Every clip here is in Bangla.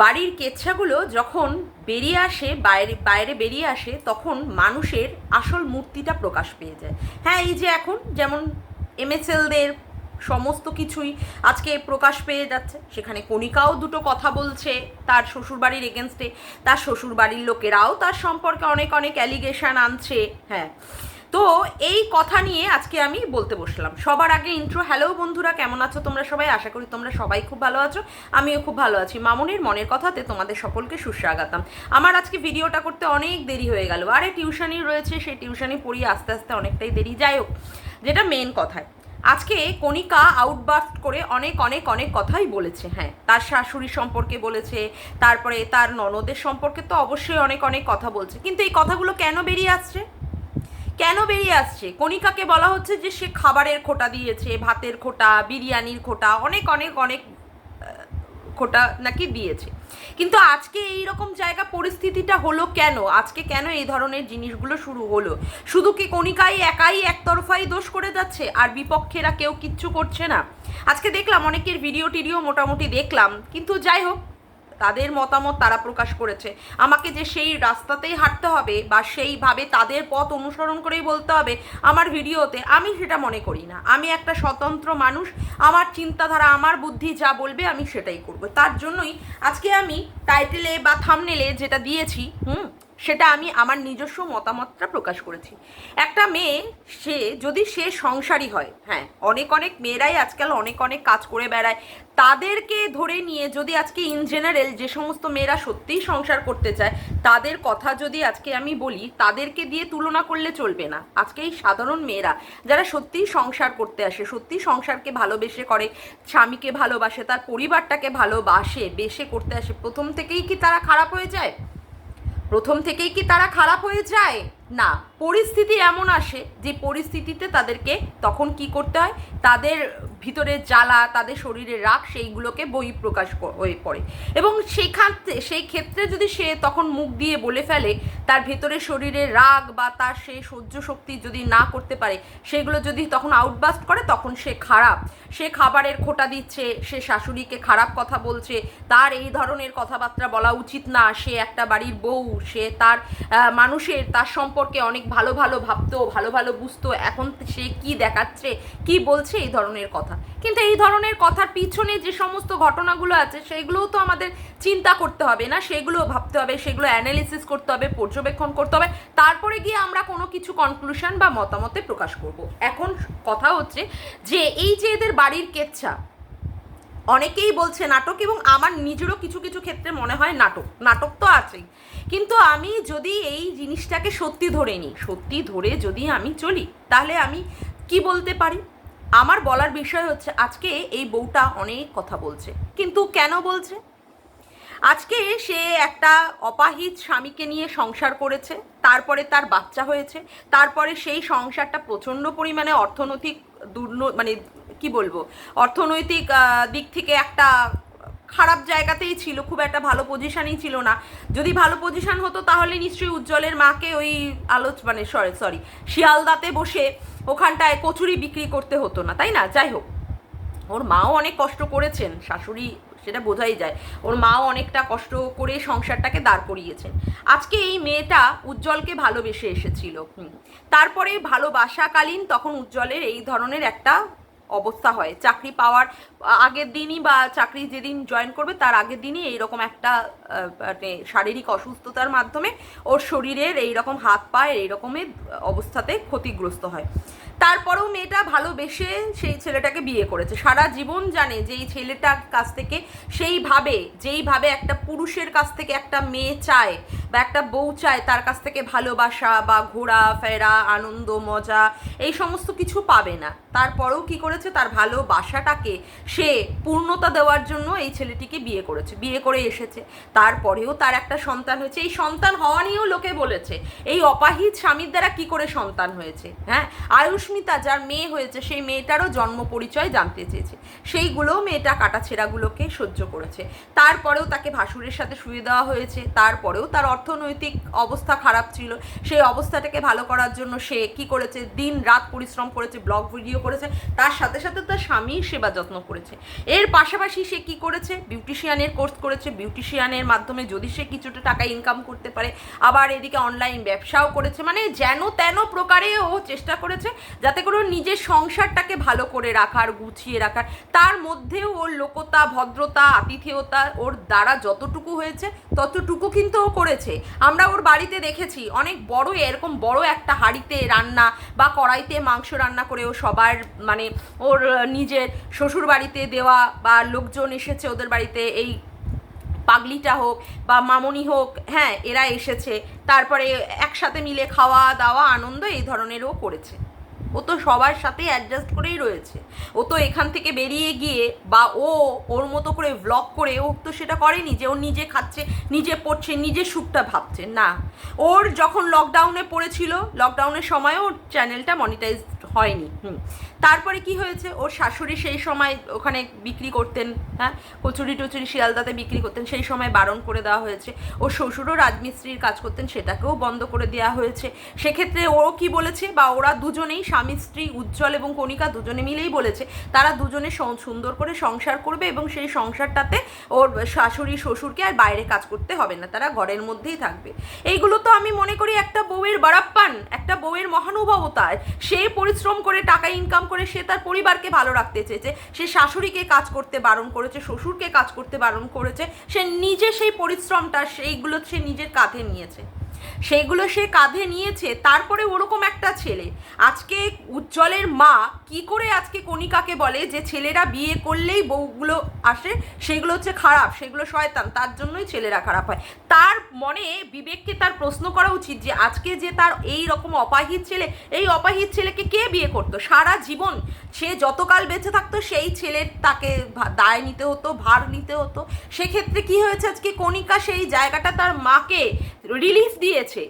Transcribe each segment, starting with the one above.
বাড়ির কেচ্ছাগুলো যখন বেরিয়ে আসে, বাইরে বাইরে বেরিয়ে আসে, তখন মানুষের আসল মূর্তিটা প্রকাশ পেয়ে যায়। হ্যাঁ এই যে এখন যেমন এমএসএলদের সমস্ত কিছুই আজকে প্রকাশ পেয়ে যাচ্ছে। সেখানে কণিকাও দুটো কথা বলছে তার শ্বশুরবাড়ির এগেনস্টে তার শ্বশুরবাড়ির লোকেরাও তার সম্পর্কে অনেক অনেক অ্যালিগেশন আনছে। হ্যাঁ তো এই কথা নিয়ে আজকে আমি বলতে বসলাম। সবার আগে ইন্ট্রো হ্যালো বন্ধুরা, কেমন আছো তোমরা সবাই? আশা করি তোমরা সবাই খুব ভালো আছো। আমিও খুব ভালো আছি। মামনের মনের কথাতে তোমাদের সকলকে সুস্বাগতম। আমার আজকে ভিডিওটা করতে অনেক দেরি হয়ে গেল। আরে টিউশনই রয়েছে, সেই টিউশনি পড়িয়ে আস্তে আস্তে অনেকটাই দেরি। যাই হোক, যেটা মেন কথায়। আজকে কণিকা আউটবাস্ট করে অনেক অনেক অনেক কথাই বলেছে। হ্যাঁ তার শাশুড়ি সম্পর্কে বলেছে, তারপরে তার ননদের সম্পর্কে তো অবশ্যই অনেক অনেক কথা বলছে। কিন্তু এই কথাগুলো কেন বেরিয়ে আসছে? কেন বেরিয়ে আসছে? কণিকাকে বলা হচ্ছে যে সে খাবারের খোটা দিয়েছে, ভাতের খোটা, বিরিয়ানির খোটা, অনেক অনেক অনেক খোটা নাকি দিয়েছে। কিন্তু আজকে এই রকম জায়গা পরিস্থিতিটা হলো কেন? আজকে কেন এই ধরনের জিনিসগুলো শুরু হলো? শুধু কি কণিকাই একাই একতরফাই দোষ করে যাচ্ছে? আর বিপক্ষেরা কেউ কিচ্ছু করছে না? আজকে দেখলাম অনেকের ভিডিও টিডিও মোটামুটি দেখলাম। কিন্তু যাই হোক তাদের মতামত তারা প্রকাশ করেছে। আমাকে যে সেই রাস্তাতেই হাঁটতে হবে বা সেইভাবে তাদের পথ অনুসরণ করেই বলতে হবে, আমার ভিডিওতে আমি সেটা মনে করি না। আমি একটা স্বতন্ত্র মানুষ, আমার চিন্তাধারা, আমার বুদ্ধি যা বলবে আমি সেটাই করব। তার জন্যই আজকে আমি টাইটেলে বা থামনেলে যেটা দিয়েছি, হুম সেটা আমি আমার নিজস্ব মতামতটা প্রকাশ করেছি। একটা মেয়ে, সে যদি সে সংসারী হয় হ্যাঁ অনেক অনেক মেয়েরাই আজকাল অনেক অনেক কাজ করে বেড়ায়, তাদেরকে ধরে নিয়ে যদি আজকে ইন জেনারেল যে সমস্ত মেয়েরা সত্যিই সংসার করতে চায়, তাদের কথা যদি আজকে আমি বলি, তাদেরকে দিয়ে তুলনা করলে চলবে না। আজকে এই সাধারণ মেয়েরা, যারা সত্যিই সংসার করতে আসে, সত্যিই সংসারকে ভালোবেসে করে, স্বামীকে ভালোবাসে, তার পরিবারটাকে ভালোবাসে বেসে করতে আসে, প্রথম থেকেই কি তারা খারাপ হয়ে যায়? প্রথম থেকেই কি তারা খারাপ হয়ে যায়? না, পরিস্থিতি এমন আসে যে পরিস্থিতিতে তাদেরকে তখন কি করতে হয়? তাদের ভিতরে জ্বালা, তাদের শরীরে রাগ সেইগুলোকে বই প্রকাশ হয়ে পড়ে। এবং সেখান সেই ক্ষেত্রে যদি সে তখন মুখ দিয়ে বলে ফেলে, তার ভেতরে শরীরে রাগ বা তার সে সহ্য শক্তি যদি না করতে পারে, সেগুলো যদি তখন আউটবাস্ট করে, তখন সে খারাপ। সে খাবারের খোটা দিচ্ছে, সে শাশুড়িকে খারাপ কথা বলছে, তার এই ধরনের কথাবার্তা বলা উচিত না। সে একটা বাড়ির বউ, সে তার মানুষের, তার সম্পর্কে অনেক ভালো ভালো ভাবতো, ভালো ভালো বুঝতো, এখন সে কি দেখাচ্ছে, কি বলছে এই ধরনের কথা। কিন্তু এই ধরনের কথার পিছনে যে সমস্ত ঘটনাগুলো আছে, সেগুলোও তো আমাদের চিন্তা করতে হবে না সেগুলো ভাবতে হবে, সেগুলো অ্যানালিসিস করতে হবে, পর্যবেক্ষণ করতে হবে, তারপরে গিয়ে আমরা কোনো কিছু কনক্লুশন বা মতামতে প্রকাশ করব। এখন কথা হচ্ছে যে, এই যে এদের বাড়ির কেচ্ছা অনেকেই বলছে নাটক এবং আমার নিজেরও কিছু কিছু ক্ষেত্রে মনে হয় নাটক। নাটক তো আছেই। কিন্তু আমি যদি এই জিনিসটাকে সত্যি ধরে নিই, সত্যি ধরে যদি আমি চলি, তাহলে আমি কি বলতে পারি? আমার বলার বিষয় হচ্ছে, আজকে এই বউটা অনেক কথা বলছে। কিন্তু কেন বলছে? আজকে সে একটা অপাহিত স্বামীকে নিয়ে সংসার করেছে, তারপরে তার বাচ্চা হয়েছে, তারপরে সেই সংসারটা প্রচণ্ড পরিমাণে অর্থনৈতিক দুর্ন মানে কি বলব? অর্থনৈতিক দিক থেকে একটা খারাপ জায়গাতেই ছিল, খুব একটা ভালো পজিশনই ছিল না। যদি ভালো পজিশন হতো তাহলে নিশ্চয়ই উজ্জ্বলের মাকে ওই আলোচ মানে সরি সরি, শিয়ালদাতে বসে ওখানটায় কচুরি বিক্রি করতে হতো না, তাই না? যাই হোক, ওর মাও অনেক কষ্ট করেছেন, শাশুড়ি সেটা বোঝাই যায়, ওর মাও অনেকটা কষ্ট করে সংসারটাকে দাঁড় করিয়েছেন। আজকে এই মেয়েটা উজ্জ্বলকে ভালোবেসে এসেছিল। তারপরে ভালোবাসাকালীন তখন উজ্জ্বলের এই ধরনের একটা অবস্থা হয়। চাকরি পাওয়ার, আগের দিনই বা চাকরি যেদিন জয়েন করবে, তার আগের দিনই এইরকম একটা মানে শারীরিক অসুস্থতার মাধ্যমে ওর শরীরের এইরকম হাত পায়ের এইরকমের অবস্থাতে ক্ষতিগ্রস্ত হয়। তারপরেও মেয়েটা ভালোবেসে সেই ছেলেটাকে বিয়ে করেছে। সারা জীবন জানে যে এই ছেলেটার কাছ থেকে সেইভাবে যেইভাবে একটা পুরুষের কাছ থেকে একটা মেয়ে চায় বা একটা বউ চায়, তার কাছ থেকে ভালোবাসা বা ঘোরা, ফেরা, আনন্দ, মজা, এই সমস্ত কিছু পাবে না। তারপরেও কি করেছে? তার ভালোবাসাটাকে সে পূর্ণতা দেওয়ার জন্য এই ছেলেটিকে বিয়ে করেছে, বিয়ে করে এসেছে। তারপরেও তার একটা সন্তান হয়েছে। এই সন্তান হওয়া নিয়েও লোকে বলেছে, এই অপাহিত স্বামীর দ্বারা কি করে সন্তান হয়েছে? হ্যাঁ? আয়ুষ মধুস্মিতা যার মেয়ে হয়েছে, সেই মেয়েটারও জন্ম পরিচয় জানতে চেয়েছে। সেইগুলোও মেয়েটা কাটাছেড়াগুলোকে সহ্য করেছে। তারপরেও তাকে ভাসুরের সাথে শুয়ে দেওয়া হয়েছে। তারপরেও তার অর্থনৈতিক অবস্থা খারাপ ছিল। সেই অবস্থাটাকে ভালো করার জন্য সে কি করেছে? দিন রাত পরিশ্রম করেছে, ব্লগ ভিডিও করেছে। তার সাথে সাথে তার স্বামীর সেবা যত্ন করেছে। এর পাশাপাশি সে কি করেছে? বিউটিশিয়ানের কোর্স করেছে। বিউটিশিয়ানের মাধ্যমে যদি সে কিছুটা টাকা ইনকাম করতে পারে, আবার এদিকে অনলাইন ব্যবসাও করেছে। মানে যেন তেন প্রকারে ও চেষ্টা করেছে যাতে করে নিজের সংসারটাকে ভালো করে রাখার, গুছিয়ে রাখার। তার মধ্যেও ওর লোকতা, ভদ্রতা, আতিথেয়তা ওর দ্বারা যতটুকু হয়েছে, ততটুকু কিন্তু ও করেছে। আমরা ওর বাড়িতে দেখেছি, অনেক বড়, এরকম বড় একটা হাঁড়িতে রান্না বা কড়াইতে মাংস রান্না করে ও সবার মানে ওর নিজের শ্বশুর বাড়িতে দেওয়া বা লোকজন এসেছে ওদের বাড়িতে, এই পাগলিটা হোক বা মামনি হোক হ্যাঁ এরা এসেছে। তারপরে একসাথে মিলে খাওয়া দাওয়া আনন্দ এই ধরনেরও করেছে। ও তো সবার সাথেই অ্যাডজাস্ট করেই রয়েছে। ও তো এখান থেকে বেরিয়ে গিয়ে বা ও ওর মতো করে ভ্লগ করে ও তো সেটা করেনি যে ও নিজে খাচ্ছে, নিজে পড়ছে নিজের সুখটা ভাবছে। না। ওর যখন লকডাউনে পড়েছিল লকডাউনের সময় ওর চ্যানেলটা মনিটাইজ হয়নি। হুম। তারপরে কি হয়েছে? ওর শাশুড়ি সেই সময় ওখানে বিক্রি করতেন হ্যাঁ? কচুরি টচুরি শিয়ালদাতে বিক্রি করতেন, সেই সময় বারণ করে দেওয়া হয়েছে। ওর শ্বশুরও রাজমিস্ত্রির কাজ করতেন, সেটাকেও বন্ধ করে দেওয়া হয়েছে। সেক্ষেত্রে ও কি বলেছে? বা ওরা দুজনেই স্বামী, স্ত্রী, উজ্জ্বল এবং কণিকা দুজনে মিলেই বলেছে, তারা দুজনে সুন্দর করে সংসার করবে এবং সেই সংসারটাতে ওর শাশুড়ি, শ্বশুরকে আর বাইরে কাজ করতে হবে না, তারা ঘরের মধ্যেই থাকবে। এইগুলো তো আমি মনে করি একটা বউয়ের বারাপ্পান, একটা বউয়ের মহানুভবতা সে পরিশ্রম করে টাকা ইনকাম করে, সে তার পরিবারকে ভালো রাখতে চেয়েছে, সে শাশুড়িকে কাজ করতে বারণ করেছে, শ্বশুরকে কাজ করতে বারণ করেছে, সে নিজে সেই পরিশ্রমটা, সেইগুলো সে নিজের কাঁধে নিয়েছে। সেইগুলো সে কাঁধে নিয়েছে, তারপরে ওরকম একটা ছেলে। আজকে উজ্জ্বলের মা কি করে আজকে কণিকাকে বলে যে ছেলেরা বিয়ে করলেই বউগুলো আসে, সেগুলো হচ্ছে খারাপ, সেগুলো শয়তান, তার জন্যই ছেলেরা খারাপ হয়। তার মনে বিবেককে তার প্রশ্ন করা উচিত যে আজকে যে তার এই রকম অপাহিত ছেলে, এই অপাহিত ছেলেকে কে বিয়ে করতো? সারা জীবন সে যতকাল বেঁচে থাকতো, সেই ছেলের তাকে দায় নিতে হতো, ভার নিতে হতো। সেক্ষেত্রে কি হয়েছে আজকে কণিকা সেই জায়গাটা তার মাকে রিলিফ দিয়েছে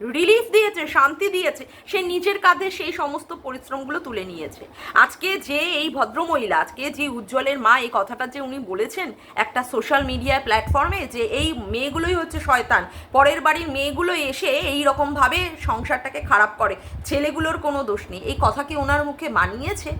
রিলিফ দিয়েছে, শান্তি দিয়েছে, সে নিজের কাঁধে সেই সমস্ত পরিশ্রমগুলো তুলে নিয়েছে। আজকে যে এই ভদ্রমহিলা, আজকে যে উজ্জ্বলের মা, এই কথাটা যে উনি বলেছেন একটা সোশ্যাল মিডিয়া প্ল্যাটফর্মে যে এই মেয়েগুলোই হচ্ছে শয়তান, পরের বাড়ির মেয়েগুলো এসে এই রকমভাবে সংসারটাকে খারাপ করে, ছেলেগুলোর কোনো দোষ নেই। এই কথা কি ওনার মুখে মানিয়েছে?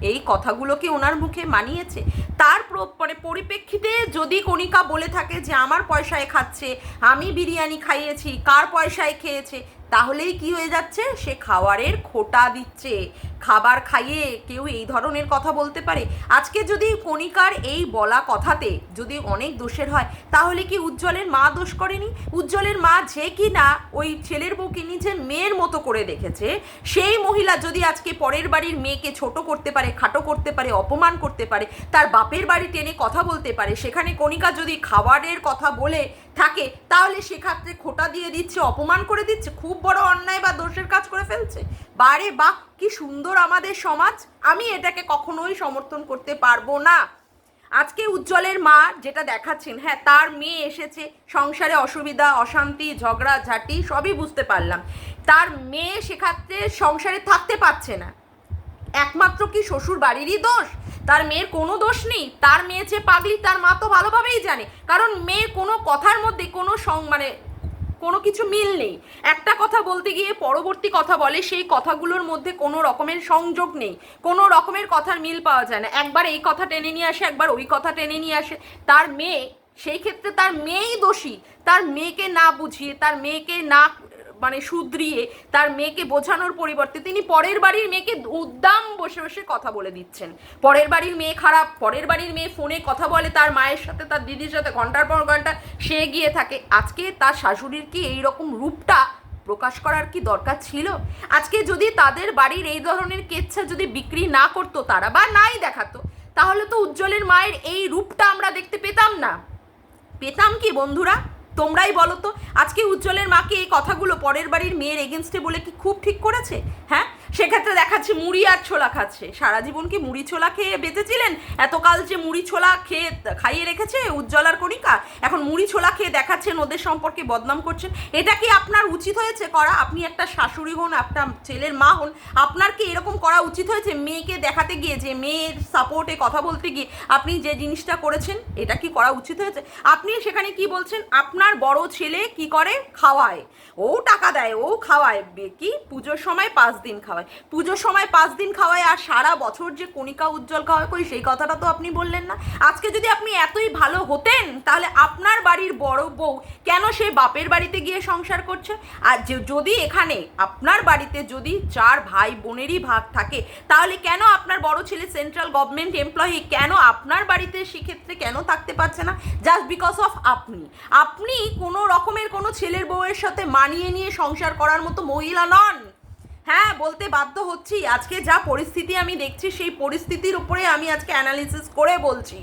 এই কথাগুলোকে ওনার মুখে মানিয়েছে। তার মানে পরিপ্রেক্ষিতে যদি কণিকা বলে থাকে যে আমার পয়সায় খাচ্ছে, আমি বিরিয়ানি খাইয়েছি, কার পয়সায় খেয়েছে, তাহলেই কি হয়ে যাচ্ছে? সে খাওয়ারের খোটা দিচ্ছে। খাবার খাইয়ে কেউ এই ধরনের কথা বলতে পারে? আজকে যদি কণিকার এই বলা কথাতে যদি অনেক দোষের হয়, তাহলে কি উজ্জ্বলের মা দোষ করেনি? উজ্জ্বলের মা যে কি না ওই ছেলের বউকে নিজের মেয়ের মতো করে দেখেছে, সেই মহিলা যদি আজকে পরের বাড়ির মেয়েকে ছোট করতে পারে, খাটো করতে পারে, অপমান করতে পারে, তার বাপের বাড়ি টেনে কথা বলতে পারে, সেখানে কণিকা যদি খাবারের কথা বলে থাকে, তাহলে সেক্ষেত্রে খোটা দিয়ে দিচ্ছে, অপমান করে দিচ্ছে, খুব বড় অন্যায় বা দোষের কাজ করে ফেলছে। বারে বাহ, কি সুন্দর আমাদের সমাজ। আমি এটাকে কখনোই সমর্থন করতে পারব না। আজকে উজ্জ্বলের মা যেটা দেখাচ্ছেন হ্যাঁ তার মেয়ে এসেছে, সংসারে অসুবিধা, অশান্তি, ঝগড়া, ঝাঁটি, সবই বুঝতে পারলাম। তার মেয়ে সেক্ষেত্রে সংসারে থাকতে পারছে না। একমাত্র কি শ্বশুর বাড়িরই দোষ? তার মেয়ের কোনো দোষ নেই। তার মেয়ে যে পাগলি, তার মা তো ভালোভাবেই জানে। কারণ মেয়ে কোনো কথার মধ্যে কোনো সং মানে কোনো কিছু মিল নেই। একটা কথা বলতে গিয়ে পরবর্তী কথা বলে, সেই কথাগুলোর মধ্যে কোনো রকমের সংযোগ নেই। কোনো রকমের কথার মিল পাওয়া যায় না। একবার এই কথা টেনে নিয়ে আসে, একবার ওই কথা টেনে নিয়ে আসে। তার মেয়ে, সেই ক্ষেত্রে তার মেয়েই দোষী। তার মেয়েকে না বুঝিয়ে, তার মেয়েকে না মানে শুধরিয়ে তার মেয়েকে বোঝানোর পরিবর্তে তিনি পরের বাড়ির মেয়েকে উদ্দাম বসে বসে কথা বলে দিচ্ছেন। পরের বাড়ির মেয়ে খারাপ, পরের বাড়ির মেয়ে ফোনে কথা বলে, তার মায়ের সাথে, তার দিদির সাথে ঘণ্টার পর ঘণ্টা সে গিয়ে থাকে। আজকে তার শাশুড়ির কি এই রকম রূপটা প্রকাশ করার কি দরকার ছিল? আজকে যদি তাদের বাড়ির এই ধরনের কেচ্ছা যদি বিক্রি না করতো, তারা বা নাই দেখাতো, তাহলে তো উজ্জ্বলের মায়ের এই রূপটা আমরা দেখতে পেতাম না। পেতাম কি বন্ধুরা? তোমরাই বলো তো, আজকে উজ্জ্বলের মাকে এই কথাগুলো পরের বাড়ির মেয়ের এগেনস্টে বলে কি খুব ঠিক করেছে? হ্যাঁ? সেক্ষেত্রে দেখাচ্ছে মুড়ি আর ছোলা খাচ্ছে। সারা জীবন কি মুড়ি ছোলা খেয়ে বেঁচেছিলেন? এতকাল যে মুড়ি ছোলা খেয়ে খাইয়ে রেখেছে উজ্জ্বলার কণিকা, এখন মুড়ি ছোলা খেয়ে দেখাচ্ছেন, ওদের সম্পর্কে বদনাম করছেন। এটা কি আপনার উচিত হয়েছে করা? আপনি একটা শাশুড়ি হন, একটা ছেলের মা হন, আপনার কি এরকম করা উচিত হয়েছে? মেয়েকে দেখাতে গিয়ে, যে মেয়ের সাপোর্টে কথা বলতে গিয়ে আপনি যে জিনিসটা করেছেন, এটা কি করা উচিত হয়েছে? আপনি সেখানে কি বলছেন? আপনার বড় ছেলে কি করে? খাওয়ায়। ও টাকা দেয়, ও খাওয়ায়। কি? পুজোর সময় পাঁচ দিন খাওয়ায়। পুজোর সময় পাঁচ দিন খাওয়ায় আর সারা বছর যে কণিকা উজ্জ্বল খাওয়ায় কই সেই কথাটা তো আপনি বললেন না। আজকে যদি আপনি এতই ভালো হতেন, তাহলে আপনার বাড়ির বড় বউ কেন সে বাপের বাড়িতে গিয়ে সংসার করছে? আর যদি এখানে আপনার বাড়িতে যদি চার ভাই বোনেরই ভাগ থাকে, তাহলে কেন আপনার বড় ছেলে সেন্ট্রাল গভর্নমেন্ট এমপ্লয়ি কেন আপনার বাড়িতে সেক্ষেত্রে কেন থাকতে পারছে না? জাস্ট বিকজ অফ আপনি। আপনি কোনো রকমের কোনো ছেলের বউয়ের সাথে মানিয়ে নিয়ে সংসার করার মতো মহিলা নন। হ্যাঁ বলতে বাধ্য হচ্ছি। আজকে যা পরিস্থিতি আমি দেখছি, সেই পরিস্থিতির উপরে আমি আজকে অ্যানালিসিস করে বলছি।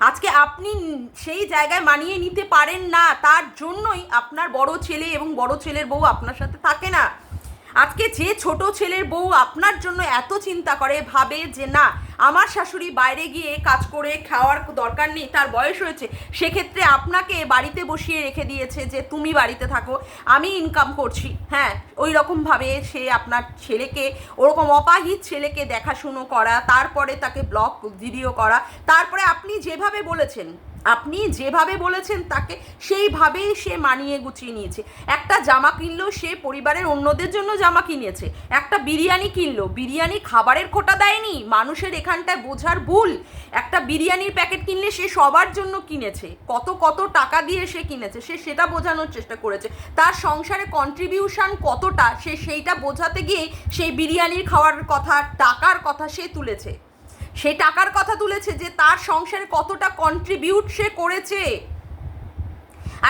আজকে আপনি সেই জায়গায় মানিয়ে নিতে পারেন না, তার জন্যই আপনার বড় ছেলে এবং বড় ছেলের বউ আপনার সাথে থাকে না। আজকে যে ছোট ছেলের বউ আপনার জন্য এত চিন্তা করে, ভাবে যে না আমার শাশুড়ি বাইরে গিয়ে কাজ করে খাওয়ার দরকার নেই, তার বয়স হয়েছে, সেক্ষেত্রে আপনাকে বাড়িতে বসিয়ে রেখে দিয়েছে যে তুমি বাড়িতে থাকো, আমি ইনকাম করছি। হ্যাঁ ওই রকমভাবে সে আপনার ছেলেকে, ওরকম অপাহিত ছেলেকে দেখাশুনো করা, তারপরে তাকে ব্লগ ভিডিও করা, তারপরে আপনি যেভাবে বলেছেন আপনি যেভাবে বলেছেন তাকে, সেইভাবেই সে মানিয়ে গুছিয়ে নিয়েছে। একটা জামা কিনলো, সে পরিবারের অন্যদের জন্য জামা কিনেছে। একটা বিরিয়ানি কিনলো, বিরিয়ানি খাবারের খোটা দেয়নি, মানুষের এখানটায় বোঝার ভুল। একটা বিরিয়ানির প্যাকেট কিনলে সে সবার জন্য কিনেছে। কত কত টাকা দিয়ে সে কিনেছে, সে সেটা বোঝানোর চেষ্টা করেছে। তার সংসারে কন্ট্রিবিউশন কতটা, সে সেইটা বোঝাতে গিয়ে সেই বিরিয়ানির খাওয়ার কথা, টাকার কথা সে তুলেছে। সে টাকার কথা তুলেছে যে তার সংসারে কতটা কন্ট্রিবিউট সে করেছে।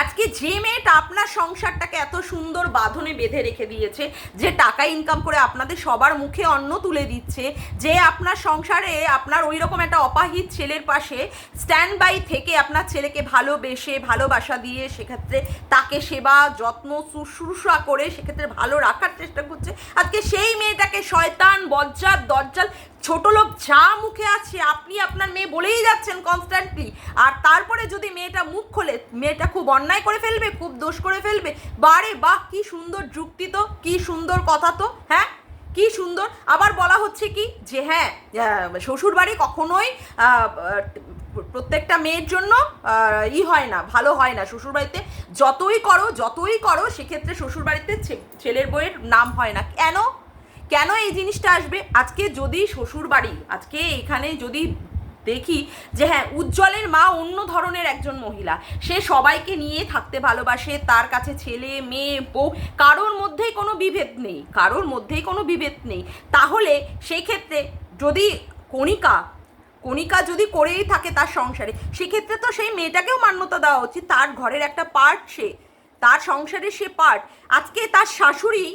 আজকে যে মেয়েটা আপনার সংসারটাকে এত সুন্দর বাঁধনে বেঁধে রেখে দিয়েছে, যে টাকা ইনকাম করে আপনাদের সবার মুখে অন্ন তুলে দিচ্ছে, যে আপনার সংসারে আপনার ওই রকম একটা অপাহিত ছেলের পাশে স্ট্যান্ড বাই থেকে আপনার ছেলেকে ভালোবেসে, ভালোবাসা দিয়ে সেক্ষেত্রে তাকে সেবা, যত্ন, শুশ্রূষা করে সেক্ষেত্রে ভালো রাখার চেষ্টা করছে। আজকে সেই মেয়েটাকে শয়তান, বজ্জাত, দজ্জাল ছোট লোক যা মুখে আছে, আপনি আপনার মেয়ে বলেই যাচ্ছেন কনস্ট্যান্টলি আর তারপরে যদি মেয়েটা মুখ খোলে, মেয়েটা খুব অন্যায় করে ফেলবে, খুব দোষ করে ফেলবে, বারে বাহ, কি সুন্দর যুক্তি তো, কি সুন্দর কথা তো হ্যাঁ? কি সুন্দর। আবার বলা হচ্ছে কি, যে হ্যাঁ শ্বশুর বাড়ি কখনোই প্রত্যেকটা মেয়ের জন্য ই হয় না, ভালো হয় না। শ্বশুরবাড়িতে যতই করো যতই করো, সেক্ষেত্রে শ্বশুরবাড়িতে ছেলের বউয়ের নাম হয় না। কেন? কেন এই জিনিসটা আসবে? আজকে যদি শ্বশুর বাড়ি আজকে এখানে যদি দেখি যে হ্যাঁ উজ্জ্বলের মা অন্য ধরনের একজন মহিলা। সে সবাইকে নিয়ে থাকতে ভালোবাসে, তার কাছে ছেলে, মেয়ে, বউ, কারোর মধ্যেই কোনো বিভেদ নেই, কারোর মধ্যেই কোনো বিভেদ নেই। তাহলে সেই ক্ষেত্রে যদি কণিকা কণিকা যদি করেই থাকে তার সংসারে, সেক্ষেত্রে তো সেই মেয়েটাকেও মান্যতা দেওয়া উচিত। তার ঘরের একটা পার্ট সে, তার সংসারের সে পার্ট আজকে তার শাশুড়ি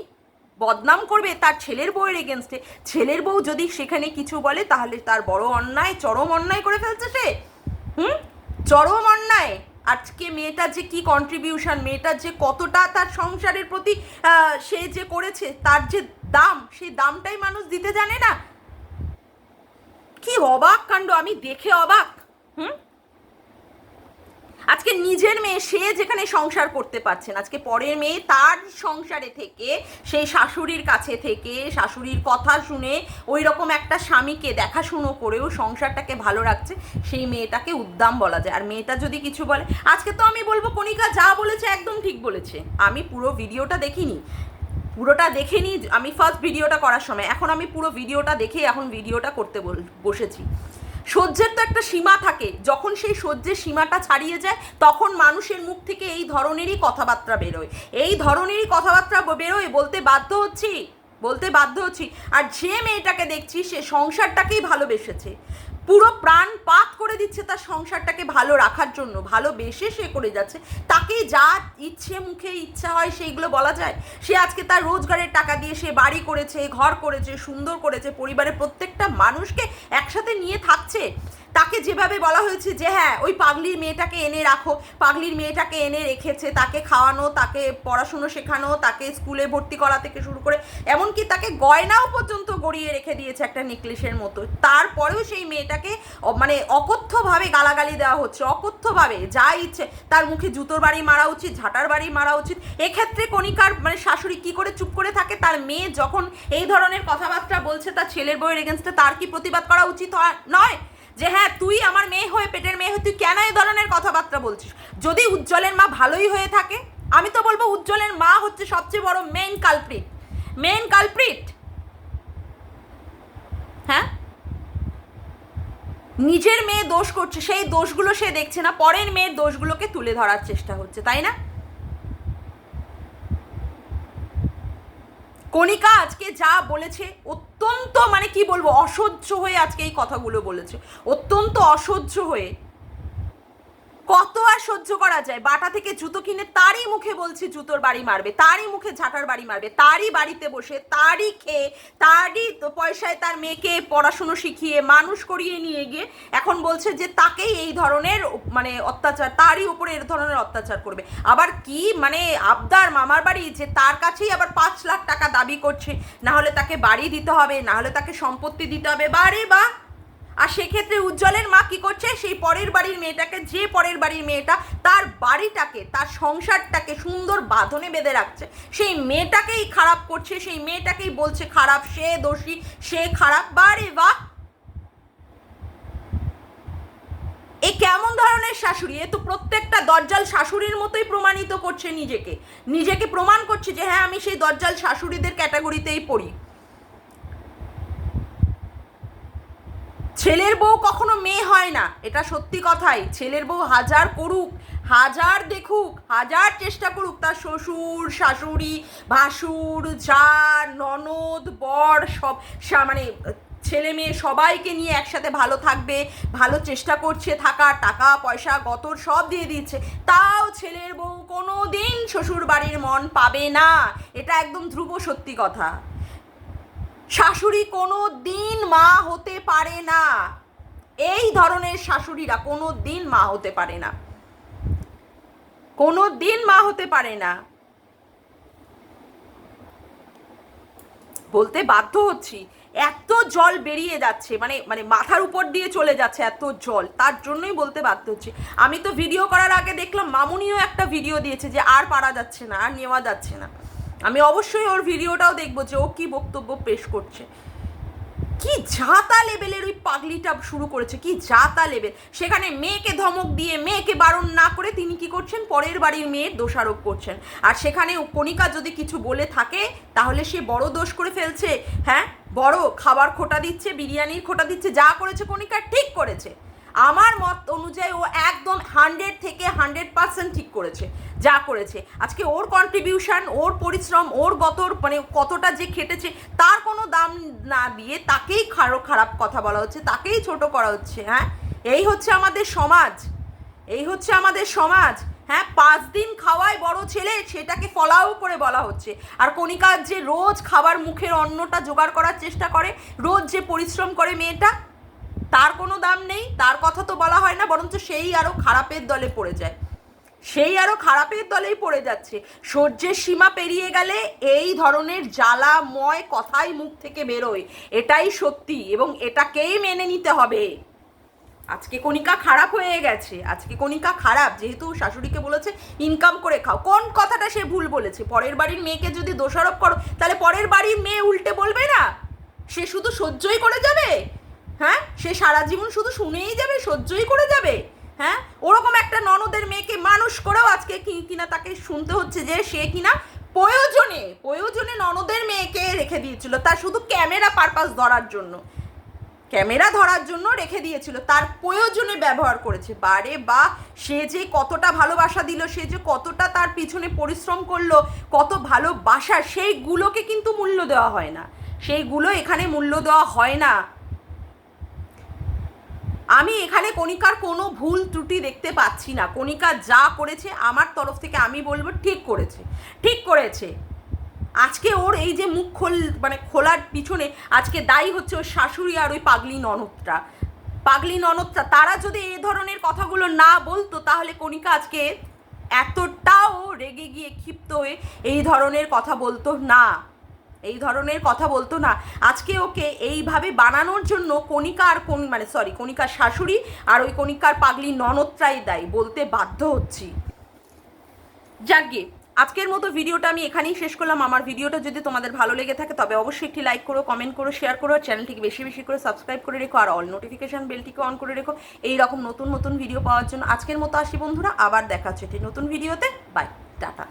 বদনাম করবে তার ছেলের বউয়ের এগেনস্টে ছেলের বউ যদি সেখানে কিছু বলে, তাহলে তার বড় অন্যায়, চরম অন্যায় করে ফেলছে সে। হুম? চরম অন্যায়। আজকে মেয়েটার যে কি কন্ট্রিবিউশন মেয়েটার যে কতটা তার সংসারের প্রতি সে যে করেছে, তার যে দাম, সেই দামটাই মানুষ দিতে জানে না। কি অবাক কাণ্ড, আমি দেখে অবাক। হুম? আজকে নিজের মেয়ে, সে যেখানে সংসার করতে পারছে না। আজকে পরের মেয়ে তার সংসারে থেকে, সেই শাশুড়ির কাছে থেকে, শাশুড়ির কথা শুনে ওই রকম একটা স্বামীকে দেখাশুনো করেও সংসারটাকে ভালো রাখছে, সেই মেয়েটাকে উদ্দাম বলা যায়। আর মেয়েটা যদি কিছু বলে, আজকে তো আমি বলব, কণিকা যা বলেছে একদম ঠিক বলেছে। আমি পুরো ভিডিওটা দেখিনি। পুরোটা দেখেনি, আমি ফার্স্ট ভিডিওটা করার সময়। এখন আমি পুরো ভিডিওটা দেখে এখন ভিডিওটা করতে বসেছি। সহ্যের তো একটা সীমা থাকে। যখন সেই সহ্যের সীমাটা ছাড়িয়ে যায়, তখন মানুষের মুখ থেকে এই ধরনেরই কথাবার্তা বেরোয়। এই ধরনেরই কথাবার্তা বেরোয় বলতে বাধ্য হচ্ছি, বলতে বাধ্য হচ্ছি। আর যে মেয়েটাকে দেখছি, সে সংসারটাকেই ভালোবেসেছে। পুরো প্রাণ পাত করে দিচ্ছে তার সংসারটাকে ভালো রাখার জন্য ভালোবেসে সে করে যাচ্ছে। তাকে যা ইচ্ছে মুখে ইচ্ছা হয় সেইগুলো বলা যায়। সে আজকে তার রোজগারের টাকা দিয়ে সে বাড়ি করেছে, ঘর করেছে, সুন্দর করেছে, পরিবারের প্রত্যেকটা মানুষকে একসাথে নিয়ে থাকছে। তাকে যেভাবে বলা হয়েছে যে হ্যাঁ ওই পাগলির মেয়েটাকে এনে রাখো, পাগলির মেয়েটাকে এনে রেখেছে, তাকে খাওয়ানো, তাকে পড়াশুনো শেখানো, তাকে স্কুলে ভর্তি করা থেকে শুরু করে, এমনকি তাকে গয়নাও পর্যন্ত গড়িয়ে রেখে দিয়েছে একটা নেকলেসের মতো। তারপরেও সেই মেয়েটাকে মানে অকথ্যভাবে গালাগালি দেওয়া হচ্ছে, অকথ্যভাবে, যা ইচ্ছে, তার মুখে জুতোর বাড়ি মারা উচিত, ঝাঁটার বাড়ি মারা উচিত। এক্ষেত্রে কণিকার মানে শাশুড়ি কি করে চুপ করে থাকে, তার মেয়ে যখন এই ধরনের কথাবার্তা বলছে, তার ছেলের বইয়ের এগেনস্টে তার কি প্রতিবাদ করা উচিত নয়। যে হ্যাঁ তুই আমার মেয়ে হয়ে, পেটের মেয়ে হয়ে, তুই কেন এই ধরনের কথাবার্তা বলছিস? যদি উজ্জ্বলের মা ভালোই হয়ে থাকে, আমি তো বলব উজ্জ্বলের মা হচ্ছে সবচেয়ে বড় মেইন কালপ্রিট মেন কালপ্রিট হ্যাঁ? নিজের মেয়ে দোষ করছে, সেই দোষগুলো সে দেখছে না, পরের মেয়ের দোষগুলোকে তুলে ধরার চেষ্টা হচ্ছে, তাই না? কণিকা আজকে যা বলেছে অত্যন্ত মানে কি বলব অসহ্য হয়ে আজকে এই কথাগুলো বলেছে। অত্যন্ত অসহ্য হয়ে কত আর সহ্য করা যায়? বাটা থেকে জুতো কিনে তারই মুখে বলছে জুতোর বাড়ি মারবে, তারই মুখে ঝাঁটার বাড়ি মারবে, তারই বাড়িতে বসে, তারই খেয়ে, তারই পয়সায় তার মেয়েকে পড়াশুনো শিখিয়ে, মানুষ করিয়ে নিয়ে গিয়ে এখন বলছে যে তাকেই এই ধরনের মানে অত্যাচার, তারই উপরে এর ধরনের অত্যাচার করবে। আবার কি মানে আবদার মামার বাড়ি যে তার কাছেই আবার পাঁচ লাখ টাকা দাবি করছে, না হলে তাকে বাড়ি দিতে হবে, না হলে তাকে সম্পত্তি দিতে হবে, বারে বা আর সেক্ষেত্রে উজ্জ্বলের মা কি করছে? সেই পরের বাড়ির মেয়েটাকে, যে পরের বাড়ির মেয়েটা তার বাড়িটাকে, তার সংসারটাকে সুন্দর বাঁধনে বেঁধে রাখছে। সেই মেয়েটাকেই খারাপ করছে, সেই মেয়েটাকেই বলছে, খারাপ, সে দোষী, সে খারাপ। বারে বাহ এ কেমন ধরনের শাশুড়ি? এ তো প্রত্যেকটা দজ্জাল শাশুড়ির মতোই প্রমাণিত করছে নিজেকে। নিজেকে প্রমাণ করছে যে হ্যাঁ আমি সেই দজ্জাল শাশুড়িদের ক্যাটাগরিতেই পড়ি। ছেলের বউ কখনো মেয়ে হয় না, এটা সত্যি কথাই। ছেলের বউ হাজার করুক, হাজার দেখুক, হাজার চেষ্টা করুক, তার শ্বশুর, শাশুড়ি, ভাসুর, যা, ননদ, বর, সব মানে ছেলে মেয়ে সবাইকে নিয়ে একসাথে ভালো থাকবে, ভালো চেষ্টা করছে, থাকা, টাকা, পয়সা, গতর সব দিয়ে দিচ্ছে তাও ছেলের বউ কোনো দিন শ্বশুর বাড়ির মন পাবে না, এটা একদম ধ্রুব সত্যি কথা। শাশুড়ি কোনো দিন মা হতে পারে না। এই ধরনের শাশুড়িরা কোনো দিন মা হতে পারে না। কোনো দিন মা হতে পারে না। বলতে বাধ্য হচ্ছি, এত জল বেরিয়ে যাচ্ছে মানে মানে মাথার উপর দিয়ে চলে যাচ্ছে এত জল, তার জন্যই বলতে বাধ্য হচ্ছে। আমি তো ভিডিও করার আগে দেখলাম মামুনিও একটা ভিডিও দিয়েছে যে আর পারা যাচ্ছে না, আর নেওয়া যাচ্ছে না। আমি অবশ্যই ওর ভিডিওটাও দেখব যে ও কি বক্তব্য পেশ করছে। কি জাতা লেভেলের ওই পাগলিটা শুরু করেছে, কি জাতা লেভেল। সেখানে মেয়েকে ধমক দিয়ে, মেয়েকে বারণ না করে তিনি কি করছেন? পরের বাড়ির মেয়ের দোষারোপ করছেন। আর সেখানে কণিকা যদি কিছু বলে থাকে, তাহলে সে বড় দোষ করে ফেলছে। হ্যাঁ? বড় খাবার খোটা দিচ্ছে, বিরিয়ানির খোটা দিচ্ছে, যা করেছে কণিকা ঠিক করেছে। আমার মত অনুযায়ী ও একদম হান্ড্রেড থেকে হান্ড্রেড পার্সেন্ট ঠিক করেছে, যা করেছে। আজকে ওর কন্ট্রিবিউশন ওর পরিশ্রম, ওর গতর মানে কতটা যে খেটেছে, তার কোনো দাম না দিয়ে তাকেই খারাপ খারাপ কথা বলা হচ্ছে, তাকেই ছোট করা হচ্ছে হ্যাঁ? এই হচ্ছে আমাদের সমাজ। এই হচ্ছে আমাদের সমাজ হ্যাঁ? পাঁচ দিন খাওয়ায় বড় ছেলে, সেটাকে ফলাও করে বলা হচ্ছে। আর কণিকার যে রোজ খাবার মুখের অন্নটা জোগাড় করার চেষ্টা করে, রোজ যে পরিশ্রম করে মেয়েটা তার কোনো দাম নেই, তার কথা তো বলা হয় না, বরঞ্চ সেই আরও খারাপের দলে পড়ে যায়। সেই আরও খারাপের দলেই পড়ে যাচ্ছে। সহ্যের সীমা পেরিয়ে গেলে এই ধরনের জ্বালাময় কথাই মুখ থেকে বেরোয়। এটাই সত্যি এবং এটাকেই মেনে নিতে হবে। আজকে কণিকা খারাপ হয়ে গেছে, আজকে কণিকা খারাপ। যেহেতু শাশুড়িকে বলেছে, ইনকাম করে খাও। কোন কথাটা সে ভুল বলেছে? পরের বাড়ির মেয়েকে যদি দোষারোপ করো, তাহলে পরের বাড়ির মেয়ে উল্টে বলবে না? সে শুধু সহ্যই করে যাবে? হ্যাঁ? সে সারা জীবন শুধু শুনেই যাবে, সহ্যই করে যাবে। হ্যাঁ? ওরকম একটা ননদের মেয়েকে মানুষ করেও আজকে কি, কিনা তাকে শুনতে হচ্ছে যে সে কিনা প্রয়োজনে প্রয়োজনে ননদের মেয়েকে রেখে দিয়েছিল। তার শুধু ক্যামেরা পারপাস ধরার জন্য। ক্যামেরা ধরার জন্য রেখে দিয়েছিল। তার প্রয়োজনে ব্যবহার করেছে। বারে বা, সে যে কতটা ভালোবাসা দিল, সে যে কতটা তার পিছনে পরিশ্রম করল, কত ভালোবাসা, সেইগুলোকে কিন্তু মূল্য দেওয়া হয় না। সেইগুলো এখানে মূল্য দেওয়া হয় না। আমি এখানে কণিকার কোনো ভুল ত্রুটি দেখতে পাচ্ছি না। কণিকা যা করেছে আমার তরফ থেকে আমি বলব ঠিক করেছে। ঠিক করেছে। আজকে ওর এই যে মুখ খোল মানে খোলার পিছনে আজকে দায়ী হচ্ছে ওর শাশুড়ি আর ওই পাগলি ননদটা। পাগলি ননদটা, তারা যদি এই ধরনের কথাগুলো না বলতো তাহলে কণিকা আজকে এতটাও রেগে গিয়ে ক্ষিপ্ত হয়ে এই ধরনের কথা বলতো না। এই ধরনের কথা বলতো না। আজকে ওকে এইভাবে বানানোর জন্য কণিকার কোন মানে সরি কণিকার শাশুড়ি আর ওই কণিকার পাগলি ননদটাই দায়ী বলতে বাধ্য হচ্ছি। যাকে আজকের মতো ভিডিওটা আমি এখানেই শেষ করলাম। আমার ভিডিওটা যদি তোমাদের ভালো লেগে থাকে তবে অবশ্যই একটি লাইক করো কমেন্ট করো শেয়ার করো, আর চ্যানেলটিকে বেশি বেশি করে সাবস্ক্রাইব করে রেখো, আর অল নোটিফিকেশন বেলটিকে অন করে রেখো। এই রকম নতুন নতুন ভিডিও পাওয়ার জন্য আজকের মতো আসি বন্ধুরা, আবার দেখা হচ্ছে একটি নতুন ভিডিওতে বাই টাটা।